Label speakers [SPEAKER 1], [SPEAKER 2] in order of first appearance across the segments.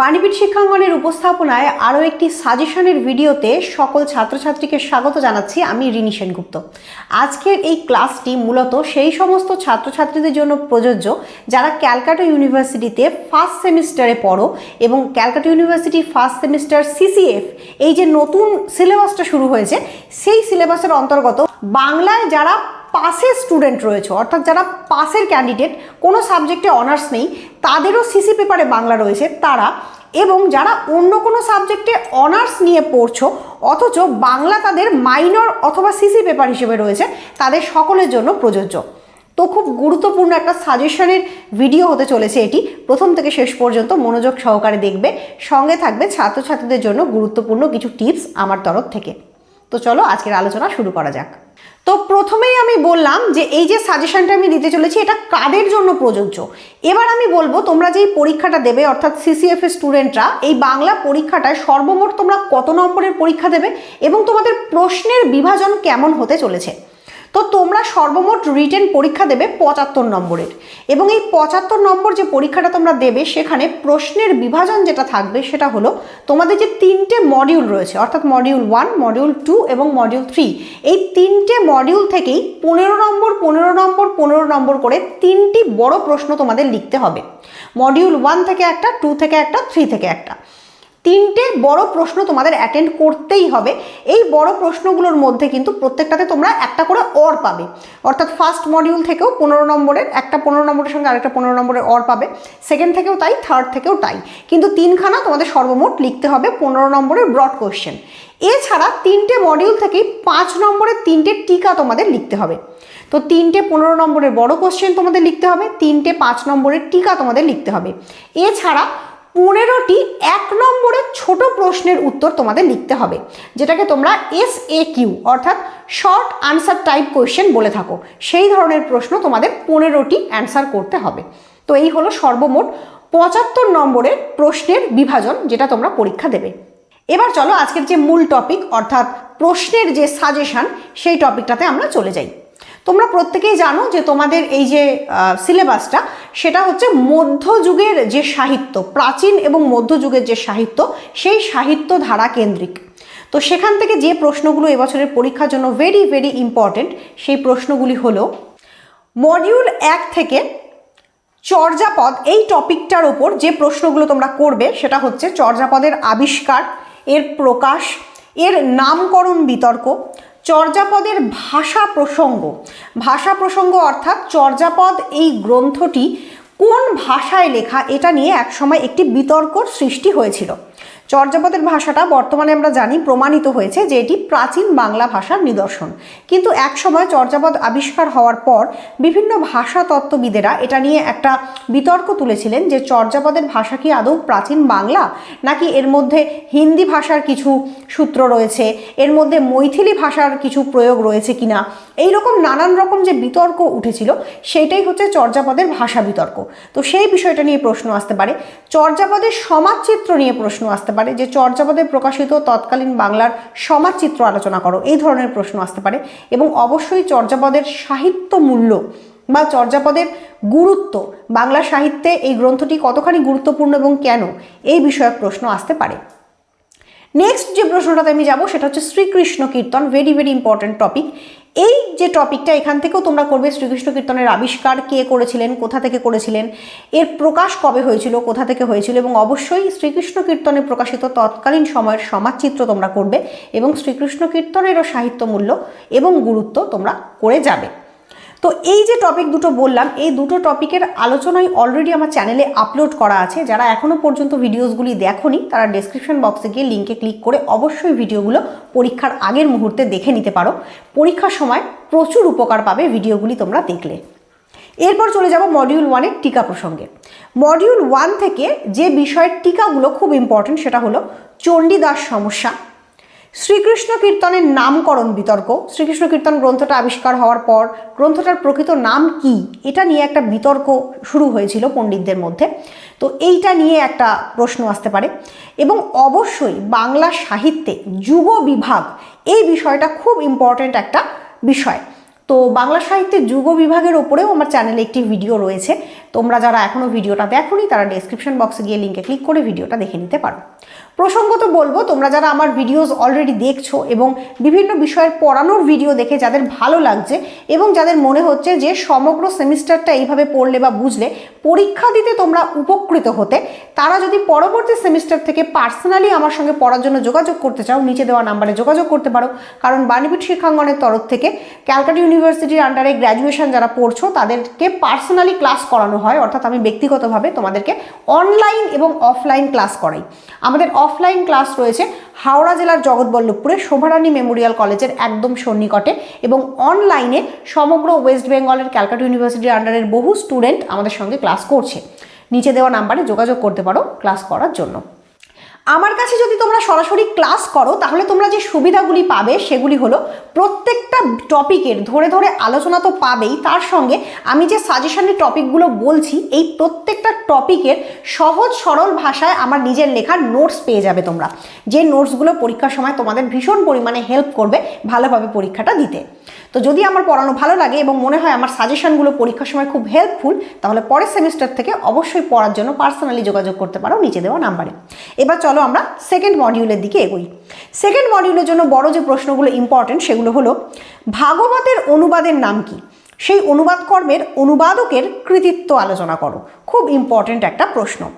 [SPEAKER 1] বাণীপীঠ শিক্ষাঙ্গনের উপস্থাপনায় আরও একটি সাজেশনের ভিডিওতে সকল ছাত্রছাত্রীকে স্বাগত জানাচ্ছি আমি রিনি সেনগুপ্ত। আজকের এই ক্লাসটি মূলত সেই সমস্ত ছাত্রছাত্রীদের জন্য প্রযোজ্য যারা ক্যালকাটা ইউনিভার্সিটিতে ফার্স্ট সেমিস্টারে পড়ো এবং Calcutta university first semester CCF, এই যে নতুন সিলেবাসটা শুরু হয়েছে, সেই সিলেবাসের অন্তর্গত বাংলায় যারা পাসের স্টুডেন্ট রয়েছে, অর্থাৎ যারা পাসের ক্যান্ডিডেট কোনো সাবজেক্টে অনার্স নেই, তাদেরও সিসি পেপারে বাংলা রয়েছে, তারা এবং যারা অন্য কোনো সাবজেক্টে অনার্স নিয়ে পড়ছো, অথচ বাংলা তাদের মাইনর অথবা সিসি পেপার হিসেবে রয়েছে, তাদের সকলের জন্য প্রযোজ্য। তো খুব গুরুত্বপূর্ণ একটা সাজেশনের ভিডিও হতে চলেছে এটি। প্রথম থেকে শেষ পর্যন্ত মনোযোগ সহকারে দেখবে। সঙ্গে থাকবে ছাত্রছাত্রীদের জন্য গুরুত্বপূর্ণ কিছু টিপস আমার তরফ থেকে। তো চলো আজকের আলোচনা শুরু করা যাক। তো প্রথমেই আমি বললাম যে এই যে সাজেশনটা আমি দিতে চলেছি, এটা কাদের জন্য প্রযোজ্য? এবার আমি বলব, তোমরা যেই পরীক্ষাটা দেবে, অর্থাৎ সিসিএফ স্টুডেন্টরা এই বাংলা পরীক্ষাটায় সর্বমোট তোমরা কত নম্বরের পরীক্ষা দেবে এবং তোমাদের প্রশ্নের বিভাজন কেমন হতে চলেছে? তো তোমরা সর্বমোট রিটেন পরীক্ষা দেবে পঁচাত্তর নম্বরের। এবং এই পঁচাত্তর নম্বর যে পরীক্ষাটা তোমরা দেবে, সেখানে প্রশ্নের বিভাজন যেটা থাকবে, সেটা হলো তোমাদের যে তিনটে মডিউল রয়েছে, অর্থাৎ মডিউল ওয়ান মডিউল টু এবং মডিউল থ্রি এই তিনটে মডিউল থেকেই পনেরো নম্বর পনেরো নম্বর পনেরো নম্বর করে তিনটি বড় প্রশ্ন তোমাদের লিখতে হবে। মডিউল ওয়ান থেকে একটা টু থেকে একটা থ্রি থেকে একটা। তিনটে বড় প্রশ্ন তোমাদের অ্যাটেন্ড করতেই হবে। এই বড় প্রশ্নগুলোর মধ্যে কিন্তু প্রত্যেকটাতে তোমরা একটা করে অর পাবে। অর্থাৎ ফার্স্ট মডিউল থেকেও পনেরো নম্বরের, একটা পনেরো নম্বরের সঙ্গে আরেকটা পনেরো নম্বরের অর পাবে। সেকেন্ড থেকেও তাই থার্ড থেকেও তাই। কিন্তু তিনখানা তোমাদের সর্বমোট লিখতে হবে পনেরো নম্বরের ব্রড কোয়েশ্চেন এছাড়া তিনটে মডিউল থেকেই পাঁচ নম্বরের তিনটে টিকা তোমাদের লিখতে হবে। তো তিনটে পনেরো নম্বরের বড় কোশ্চেন তোমাদের লিখতে হবে, তিনটে পাঁচ নম্বরের টিকা তোমাদের লিখতে হবে। এছাড়া পনেরোটি এক নম্বরের ছোট প্রশ্নের উত্তর তোমাদের লিখতে হবে, যেটাকে তোমরা এস এ কিউ অর্থাৎ শর্ট আনসার টাইপ কোয়েশ্চেন বলে থাকো। সেই ধরনের প্রশ্ন তোমাদের পনেরোটি অ্যান্সার করতে হবে। তো এই হলো সর্বমোট পঁচাত্তর নম্বরের প্রশ্নের বিভাজন যেটা তোমরা পরীক্ষা দেবে। এবার চলো আজকের যে মূল টপিক অর্থাৎ প্রশ্নের যে সাজেশন সেই টপিকটাতে আমরা চলে যাই। তোমরা প্রত্যেকেই জানো যে তোমাদের এই যে সিলেবাসটা, সেটা হচ্ছে মধ্যযুগের যে সাহিত্য, প্রাচীন এবং মধ্যযুগের যে সাহিত্য, সেই সাহিত্য ধারা কেন্দ্রিক। তো সেখান থেকে যে প্রশ্নগুলো এবছরের পরীক্ষার জন্য ভেরি ভেরি ইম্পর্টেন্ট সেই প্রশ্নগুলি হলো মডিউল এক থেকে চর্যাপদ, এই টপিকটার ওপর যে প্রশ্নগুলো তোমরা করবে, সেটা হচ্ছে চর্যাপদের আবিষ্কার, এর প্রকাশ, এর নামকরণ বিতর্ক চর্যাপদের ভাষা প্রসঙ্গ। ভাষা প্রসঙ্গ অর্থাৎ চর্যাপদ এই গ্রন্থটি কোন ভাষায় লেখা, এটা নিয়ে একসময় একটি বিতর্কর সৃষ্টি হয়েছিল। চর্যাপদের ভাষাটা বর্তমানে আমরা জানি প্রমাণিত হয়েছে যে এটি প্রাচীন বাংলা ভাষার নিদর্শন। কিন্তু একসময় চর্যাপদ আবিষ্কার হওয়ার পর বিভিন্ন ভাষা তত্ত্ববিদেরা এটা নিয়ে একটা বিতর্ক তুলেছিলেন যে চর্যাপদের ভাষা কি আদৌ প্রাচীন বাংলা, নাকি এর মধ্যে হিন্দি ভাষার কিছু সূত্র রয়েছে, এর মধ্যে মৈথিলি ভাষার কিছু প্রয়োগ রয়েছে কিনা এই রকম নানান রকম যে বিতর্ক উঠেছিল, সেইটাই হচ্ছে চর্যাপদের ভাষা বিতর্ক। তো সেই বিষয়টা নিয়ে প্রশ্ন আসতে পারে। চর্যাপদের সমাজচিত্র নিয়ে প্রশ্ন আসতে পারে, যে চর্যাপদে প্রকাশিত তৎকালীন বাংলার সমাজচিত্র আলোচনা করো, এই ধরনের প্রশ্ন আসতে পারে। এবং অবশ্যই চর্যাপদের সাহিত্য মূল্য বা চর্যাপদের গুরুত্ব, বাংলা সাহিত্যে এই গ্রন্থটি কতখানি গুরুত্বপূর্ণ এবং কেন, এই বিষয়ক প্রশ্ন আসতে পারে। নেক্সট যে প্রশ্নটাতে আমি যাব, সেটা হচ্ছে Srikrishna Kirtan very very important topic এই যে টপিকটা এখান থেকেও তোমরা করবে শ্রীকৃষ্ণ কীর্তনের আবিষ্কার, কে করেছিলেন, কোথা থেকে করেছিলেন, এর প্রকাশ কবে হয়েছিল, কোথা থেকে হয়েছিল, এবং অবশ্যই শ্রীকৃষ্ণ কীর্তনে প্রকাশিত তৎকালীন সময়ের সমাজচিত্র তোমরা করবে, এবং শ্রীকৃষ্ণ কীর্তনেরও সাহিত্য মূল্য এবং গুরুত্ব তোমরা করে যাবে। তো এই যে টপিক দুটো বললাম, এই দুটো টপিকের আলোচনাই অলরেডি আমার চ্যানেলে আপলোড করা আছে। যারা এখনও পর্যন্ত ভিডিওসগুলি দেখোনি, তারা ডেসক্রিপশন বক্সে গিয়ে লিঙ্কে ক্লিক করে অবশ্যই ভিডিওগুলো পরীক্ষার আগের মুহূর্তে দেখে নিতে পারো। পরীক্ষার সময় প্রচুর উপকার পাবে ভিডিওগুলি তোমরা দেখলে। এরপর চলে যাব মডিউল ওয়ানের টিকা প্রসঙ্গে। মডিউল ওয়ান থেকে যে বিষয়ের টিকাগুলো খুব ইম্পর্টেন্ট সেটা হলো চণ্ডীদাস সমস্যা। শ্রীকৃষ্ণ কীর্তনের নামকরণ বিতর্ক। শ্রীকৃষ্ণ কীর্তন গ্রন্থটা আবিষ্কার হওয়ার পর গ্রন্থটার প্রকৃত নাম কি, এটা নিয়ে একটা বিতর্ক শুরু হয়েছিল পণ্ডিতদের মধ্যে। তো এইটা নিয়ে একটা প্রশ্ন আসতে পারে। এবং অবশ্যই বাংলা সাহিত্যে যুগ বিভাগ এই বিষয়টা খুব ইম্পর্ট্যান্ট একটা বিষয়। তো বাংলা সাহিত্যের যুগ বিভাগের ওপরেও আমার চ্যানেলে একটি ভিডিও রয়েছে। তোমরা যারা এখনও ভিডিওটা দেখোনি, তারা ডেসক্রিপশন বক্সে গিয়ে লিঙ্কে ক্লিক করে ভিডিওটা দেখে নিতে পারো। প্রসঙ্গত বলব, তোমরা যারা আমার ভিডিওস অলরেডি দেখছ এবং বিভিন্ন বিষয়ের পড়ানোর ভিডিও দেখে যাদের ভালো লাগছে এবং যাদের মনে হচ্ছে যে সমগ্র সেমিস্টারটা এইভাবে পড়লে বা বুঝলে, পরীক্ষা দিতে তোমরা উপকৃত হতে। তারা যদি পরবর্তী সেমিস্টার থেকে পার্সোনালি আমার সঙ্গে পড়ার জন্য যোগাযোগ করতে চাও, নিচে দেওয়া নাম্বারে যোগাযোগ করতে পারো। কারণ বাণীপীঠ শিক্ষাঙ্গনের তরফ থেকে ক্যালকাটা ইউনিভার্সিটির আন্ডারে গ্র্যাজুয়েশন যারা পড়ছো, তাদেরকে পার্সোনালি ক্লাস করানো হয়। অর্থাৎ আমি ব্যক্তিগতভাবে তোমাদেরকে অনলাইন এবং অফলাইন ক্লাস করাই। আমাদের অফলাইন ক্লাস রয়েছে হাওড়া জেলার জগৎবল্লভপুরে শোভারানী মেমোরিয়াল কলেজের একদম সন্নিকটে এবং অনলাইনে সমগ্র ওয়েস্ট বেঙ্গলের ক্যালকাটা ইউনিভার্সিটির আন্ডারের বহু স্টুডেন্ট আমাদের সঙ্গে ক্লাস করছে। নিচে দেওয়া নাম্বারে যোগাযোগ করতে পারো ক্লাস করার জন্য। আমার কাছে যদি তোমরা সরাসরি ক্লাস করো, তাহলে তোমরা যে সুবিধাগুলি পাবে সেগুলি হলো প্রত্যেকটা টপিকের ধরে ধরে আলোচনা তো পাবেই, তার সঙ্গে আমি যে সাজেশনের টপিকগুলো বলছি, এই প্রত্যেকটা টপিকের সহজ, সরল ভাষায় আমার নিজের লেখার নোটস পেয়ে যাবে তোমরা। যে নোটসগুলো পরীক্ষার সময় তোমাদের ভীষণ পরিমাণে হেল্প করবে ভালোভাবে পরীক্ষাটা দিতে। তো যদি আমার পড়ানো ভালো লাগে এবং মনে হয় আমার সাজেশনগুলো পরীক্ষার সময় খুব হেল্পফুল তাহলে পরের সেমিস্টার থেকে অবশ্যই পড়ার জন্য পার্সোনালি যোগাযোগ করতে পারো নিচে দেওয়া নাম্বারে এবার চলো আমরা সেকেন্ড মডিউলের দিকে এগোই। সেকেন্ড মডিউলের জন্য বড় যে প্রশ্নগুলো ইম্পর্টেন্ট সেগুলো হলো, ভাগবতের অনুবাদের নাম কি? সেই অনুবাদ কর্মের অনুবাদকের কৃতিত্ব আলোচনা করো। খুব ইম্পর্টেন্ট একটা প্রশ্ন।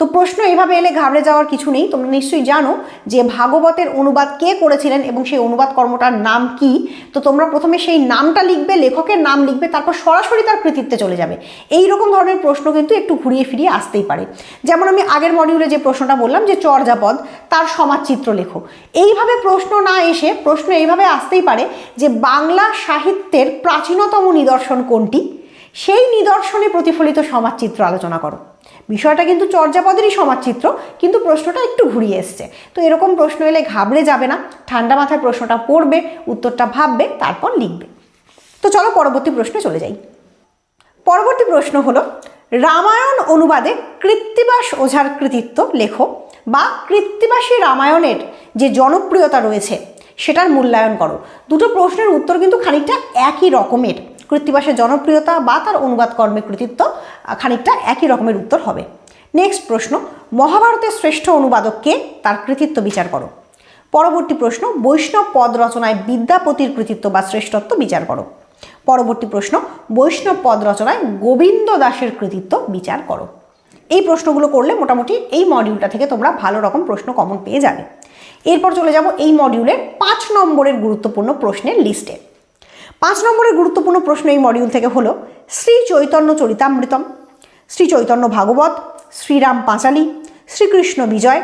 [SPEAKER 1] তো প্রশ্ন এভাবে এলে ঘাবড়ে যাওয়ার কিছু নেই। তোমরা নিশ্চয়ই জানো যে ভাগবতের অনুবাদ কে করেছিলেন এবং সেই অনুবাদ কর্মটার নাম কি? তো তোমরা প্রথমে সেই নামটা লিখবে, লেখকের নাম লিখবে, তারপর সরাসরি তার কৃতিত্বে চলে যাবে। এই রকম ধরনের প্রশ্ন কিন্তু একটু ঘুরিয়ে ফিরিয়ে আসতেই পারে। যেমন আমি আগের মডিউলে যে প্রশ্নটা বললাম যে চর্যাপদ তার সমাজচিত্র লেখো। এইভাবে প্রশ্ন না এসে প্রশ্ন এইভাবে আসতেই পারে যে বাংলা সাহিত্যের প্রাচীনতম নিদর্শন কোনটি? সেই নিদর্শনে প্রতিফলিত সমাজচিত্র আলোচনা করো। বিষয়টা কিন্তু চর্যাপদেরই সমাজচিত্র, কিন্তু প্রশ্নটা একটু ঘুরিয়ে এসছে। তো এরকম প্রশ্ন এলে ঘাবড়ে যাবে না, ঠান্ডা মাথায় প্রশ্নটা পড়বে, উত্তরটা ভাববে, তারপর লিখবে। তো চলো পরবর্তী প্রশ্নে চলে যাই। পরবর্তী প্রশ্ন হলো, রামায়ণ অনুবাদে কৃত্তিবাস ওঝার কৃতিত্ব লেখো বা কৃত্তিবাসী রামায়ণের যে জনপ্রিয়তা রয়েছে, সেটার মূল্যায়ন করো। দুটো প্রশ্নের উত্তর কিন্তু খানিকটা একই রকমের। কৃত্তিবাসের জনপ্রিয়তা বা তার অনুবাদ কর্মে কৃতিত্ব খানিকটা একই রকমের উত্তর হবে। নেক্সট প্রশ্ন, মহাভারতের শ্রেষ্ঠ অনুবাদককে তার কৃতিত্ব বিচার করো। পরবর্তী প্রশ্ন, বৈষ্ণব পদ রচনায় বিদ্যাপতির কৃতিত্ব বা শ্রেষ্ঠত্ব বিচার করো। পরবর্তী প্রশ্ন, বৈষ্ণব পদ রচনায় গোবিন্দ দাসের কৃতিত্ব বিচার করো। এই প্রশ্নগুলো করলে মোটামুটি এই মডিউলটা থেকে তোমরা ভালো রকম প্রশ্ন কমন পেয়ে যাবে। এরপর চলে যাব এই মডিউলের পাঁচ নম্বরের গুরুত্বপূর্ণ প্রশ্নের লিস্টে পাঁচ নম্বরের গুরুত্বপূর্ণ প্রশ্ন এই মডিউল থেকে হলো শ্রী চৈতন্য চরিতামৃতম, শ্রী চৈতন্য ভাগবত, শ্রীরাম পাঁচালী, শ্রীকৃষ্ণ বিজয়।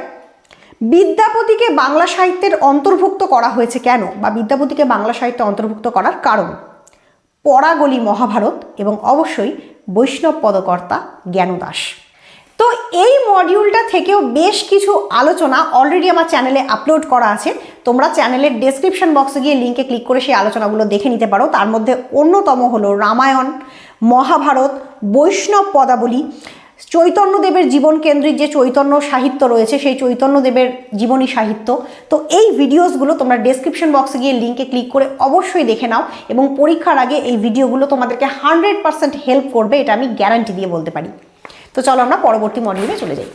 [SPEAKER 1] বিদ্যাপতিকে বাংলা সাহিত্যের অন্তর্ভুক্ত করা হয়েছে কেন বা বিদ্যাপতিকে বাংলা সাহিত্যে অন্তর্ভুক্ত করার কারণ? পরাগলি মহাভারত এবং অবশ্যই বৈষ্ণব পদকর্তা জ্ঞানদাস। তো এই মডিউলটা থেকেও বেশ কিছু আলোচনা অলরেডি আমার চ্যানেলে আপলোড করা আছে। তোমরা চ্যানেলের ডেসক্রিপশন বক্সে গিয়ে লিঙ্কে ক্লিক করে সেই আলোচনাগুলো দেখে নিতে পারো। তার মধ্যে অন্যতম হলো রামায়ণ মহাভারত, বৈষ্ণব পদাবলী, চৈতন্যদেবের জীবন কেন্দ্রিক যে চৈতন্য সাহিত্য রয়েছে, সেই চৈতন্যদেবের জীবনী সাহিত্য। তো এই ভিডিওসগুলো তোমরা ডেসক্রিপশন বক্সে গিয়ে লিঙ্কে ক্লিক করে অবশ্যই দেখে নাও এবং পরীক্ষার আগে এই ভিডিওগুলো তোমাদেরকে হান্ড্রেড পার্সেন্ট হেল্প করবে, এটা আমি গ্যারান্টি দিয়ে বলতে পারি। তো চলো আমরা পরবর্তী মডিউলে চলে যাই।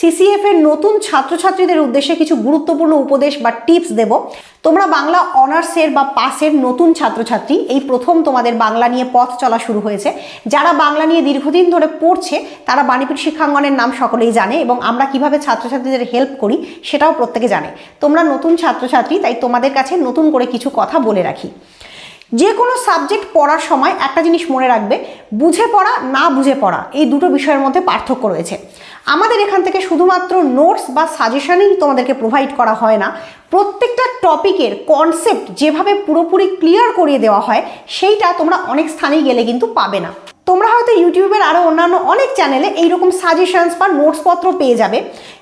[SPEAKER 1] সিসিএফ এর নতুন ছাত্রছাত্রীদের উদ্দেশ্যে কিছু গুরুত্বপূর্ণ উপদেশ বা টিপস দেব। তোমরা বাংলা অনার্সের বা পাসের নতুন ছাত্রছাত্রী, এই প্রথম তোমাদের বাংলা নিয়ে পথ চলা শুরু হয়েছে। যারা বাংলা নিয়ে দীর্ঘদিন ধরে পড়ছে, তারা বাণীপীঠ শিক্ষাঙ্গনের নাম সকলেই জানে এবং আমরা কীভাবে ছাত্রছাত্রীদের হেল্প করি সেটাও প্রত্যেকে জানে। তোমরা নতুন ছাত্রছাত্রী, তাই তোমাদের কাছে নতুন করে কিছু কথা বলে রাখি। যে কোনো সাবজেক্ট পড়ার সময় একটা জিনিস মনে রাখবে, বুঝে পড়া, না বুঝে পড়া, এই দুটো বিষয়ের মধ্যে পার্থক্য রয়েছে। আমাদের এখান থেকে শুধুমাত্র নোটস বা সাজেশনই তোমাদেরকে প্রোভাইড করা হয় না, প্রত্যেকটা টপিকের কনসেপ্ট যেভাবে পুরোপুরি ক্লিয়ার করিয়ে দেওয়া হয়, সেইটা তোমরা অনেক স্থানেই গেলে কিন্তু পাবে না। তোমরা হয়তো ইউটিউবের আরও অন্যান্য অনেক চ্যানেলে এইরকম সাজেশনস বা নোটসপত্র পেয়ে যাবে।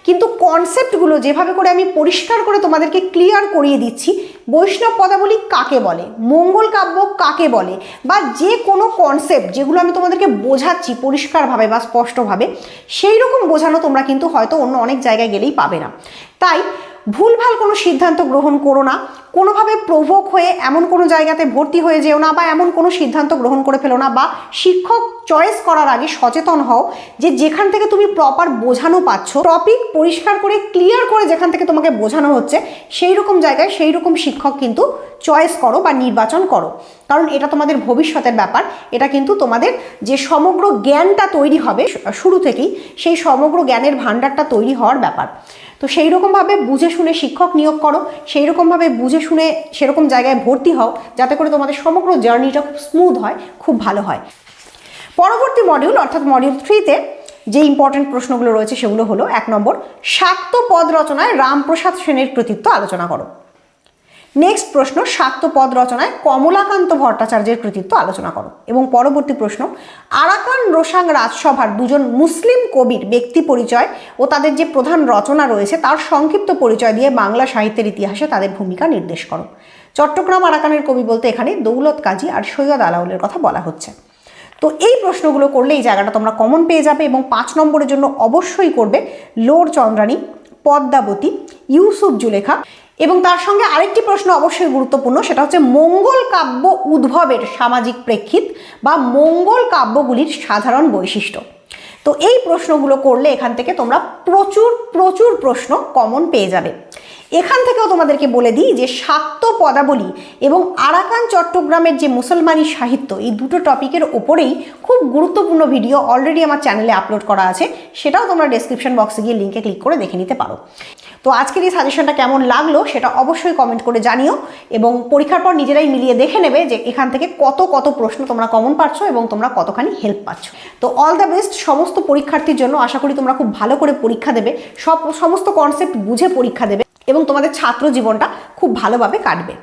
[SPEAKER 1] কিন্তু কনসেপ্টগুলো যেভাবে করে আমি পরিষ্কার করে তোমাদেরকে ক্লিয়ার করিয়ে দিচ্ছি, বৈষ্ণব পদাবলী কাকে বলে, মঙ্গল কাব্য কাকে বলে, বা যে কোনো কনসেপ্ট যেগুলো আমি তোমাদেরকে বোঝাচ্ছি পরিষ্কারভাবে বা স্পষ্টভাবে সেই রকম বোঝানো তোমরা কিন্তু হয়তো অন্য অনেক জায়গায় গেলেই পাবে না। তাই ভুলভাল কোনো সিদ্ধান্ত গ্রহণ করো না। কোনোভাবে প্রভোক হয়ে এমন কোনো জায়গাতে ভর্তি হয়ে যেও না বা এমন কোনো সিদ্ধান্ত গ্রহণ করে ফেলো না বা শিক্ষক চয়েস করার আগে সচেতন হও যে যেখান থেকে তুমি প্রপার বোঝানো পাচ্ছ টপিক পরিষ্কার করে ক্লিয়ার করে যেখান থেকে তোমাকে বোঝানো হচ্ছে সেই রকম জায়গায় সেই রকম শিক্ষক কিন্তু চয়েস করো বা নির্বাচন করো। কারণ এটা তোমাদের ভবিষ্যতের ব্যাপার। এটা কিন্তু তোমাদের যে সমগ্র জ্ঞানটা তৈরি হবে, শুরু থেকেই সেই সমগ্র জ্ঞানের ভাণ্ডারটা তৈরি হওয়ার ব্যাপার। তো সেই রকমভাবে বুঝে শুনে শিক্ষক নিয়োগ করো সেই রকমভাবে বুঝে শুনে সেরকম জায়গায় ভর্তি হও, যাতে করে তোমাদের সমগ্র জার্নিটা খুব স্মুথ হয়, খুব ভালো হয়। পরবর্তী মডিউল অর্থাৎ মডিউল থ্রিতে যে ইম্পর্টেন্ট প্রশ্নগুলো রয়েছে সেগুলো হলো, এক নম্বর শাক্ত পদ রচনায় রামপ্রসাদ সেনের কৃতিত্ব আলোচনা করো। নেক্সট প্রশ্ন শাক্ত পদ রচনায় কমলাকান্ত ভট্টাচার্যের কৃতিত্ব আলোচনা করো। এবং পরবর্তী প্রশ্ন, আরাকান রোসাং রাজসভার দুজন মুসলিম কবির ব্যক্তি পরিচয় ও তাদের যে প্রধান রচনা রয়েছে, তার সংক্ষিপ্ত পরিচয় দিয়ে বাংলা সাহিত্যের ইতিহাসে তাদের ভূমিকা নির্দেশ করো। চট্টগ্রাম আরাকানের কবি বলতে এখানে দৌলত কাজী আর সৈয়দ আলাউলের কথা বলা হচ্ছে। তো এই প্রশ্নগুলো করলে এই জায়গাটা তোমরা কমন পেয়ে যাবে এবং পাঁচ নম্বরের জন্য অবশ্যই করবে লোর চন্দ্রানী, পদ্মাবতী, ইউসুফ জুলেখা এবং তার সঙ্গে আরেকটি প্রশ্ন অবশ্যই গুরুত্বপূর্ণ, সেটা হচ্ছে মঙ্গল কাব্য উদ্ভবের সামাজিক প্রেক্ষিত বা মঙ্গল কাব্যগুলির সাধারণ বৈশিষ্ট্য। তো এই প্রশ্নগুলো করলে এখান থেকে তোমরা প্রচুর প্রচুর প্রশ্ন কমন পেয়ে যাবে। এখান থেকেও তোমাদেরকে বলে দিই যে শাক্ত পদাবলী এবং আরাকান চট্টগ্রামের যে মুসলমানি সাহিত্য, এই দুটো টপিকের ওপরেই খুব গুরুত্বপূর্ণ ভিডিও অলরেডি আমার চ্যানেলে আপলোড করা আছে, সেটাও তোমরা ডেসক্রিপশন বক্সে গিয়ে লিঙ্কে ক্লিক করে দেখে নিতে পারো। তো আজকের এই সাজেশনটা কেমন লাগল সেটা অবশ্যই কমেন্ট করে জানিও এবং পরীক্ষার পর নিজেরাই মিলিয়ে দেখে নেবে যে এখান থেকে কত কত প্রশ্ন তোমরা কমন পাচ্ছ এবং তোমরা কতখানি হেল্প পাচ্ছ। তো অল দ্য বেস্ট সমস্ত পরীক্ষার্থীর জন্য আশা করি তোমরা খুব ভালো করে পরীক্ষা দেবে, সব, সমস্ত কনসেপ্ট বুঝে পরীক্ষা দেবে। এবং তোমাদের ছাত্র জীবনটা খুব ভালোভাবে কাটবে।